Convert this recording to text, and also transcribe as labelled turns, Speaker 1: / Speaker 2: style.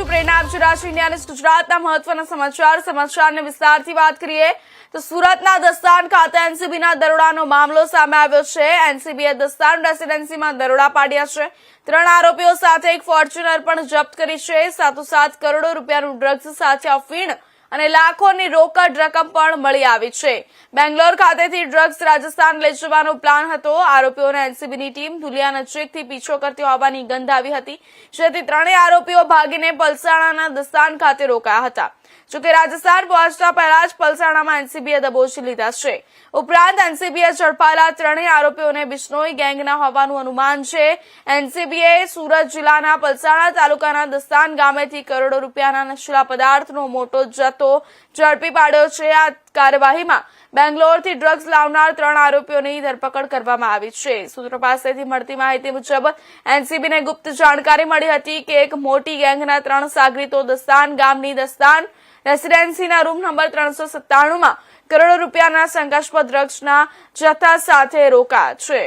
Speaker 1: છું પ્રેરણા, આપ જોઈ રહ્યા ઇન્ડિયા ગુજરાતના મહત્વના સમાચાર, સમાચારને વિસ્તારથી વાત કરીએ તો સુરતના દસ્તાન ખાતે એનસીબીના દરોડાનો મામલો સામે આવ્યો છે. એનસીબીએ દસ્તાન રેસીડેન્સીમાં દરોડા પાડ્યા છે. ત્રણ આરોપીઓ સાથે એક ફોર્ચ્યુનર પણ જપ્ત કરી છે. સાથોસાથ કરોડો રૂપિયાનું ડ્રગ્સ સાથે અફીણ અને લાખોની રોકડ રકમ પણ મળી આવી છે. બેંગ્લોર ખાતેથી ડ્રગ્સ રાજસ્થાન લઈ જવાનો પ્લાન હતો. આરોપીઓને એનસીબીની ટીમ ધુલિયા નજીકથી પીછો કરતી હોવાની ગંધ આવી હતી. જેથી ત્રણેય આરોપીઓ ભાગીને પલસાણાના દસ્તાન ખાતે રોકાયા હતા. જોકે રાજસ્થાન પહોંચતા પહેલા જ પલસાણામાં એનસીબીએ દબોચી લીધા છે. ઉપરાંત એનસીબીએ ઝડપાયેલા ત્રણેય આરોપીઓને બિશ્નોઈ ગેંગના હોવાનું અનુમાન છે. એનસીબીએ સુરત જિલ્લાના પલસાણા તાલુકાના દસ્તાન ગામેથી કરોડો રૂપિયાના નશીલા પદાર્થનો મોટો જથ્થો ઝડપી પાડ્યો છે. આ કાર્યવાહીમાં બેંગ્લોરથી ડ્રગ્સ લાવનાર ત્રણ આરોપીઓની ધરપકડ કરવામાં આવી છે. સૂત્રો પાસેથી મળતી માહિતી મુજબ એનસીબીને ગુપ્ત જાણકારી મળી હતી કે એક મોટી ગેંગના ત્રણ સાગરીતો દસ્તાન, ગામની દસ્તાન, રેસીડેન્સીના રૂમ નંબર ત્રણસો સત્તાણુંમાં કરોડો રૂપિયાના શંકાસ્પદ ડ્રગ્સના જથ્થા સાથે રોકા છે.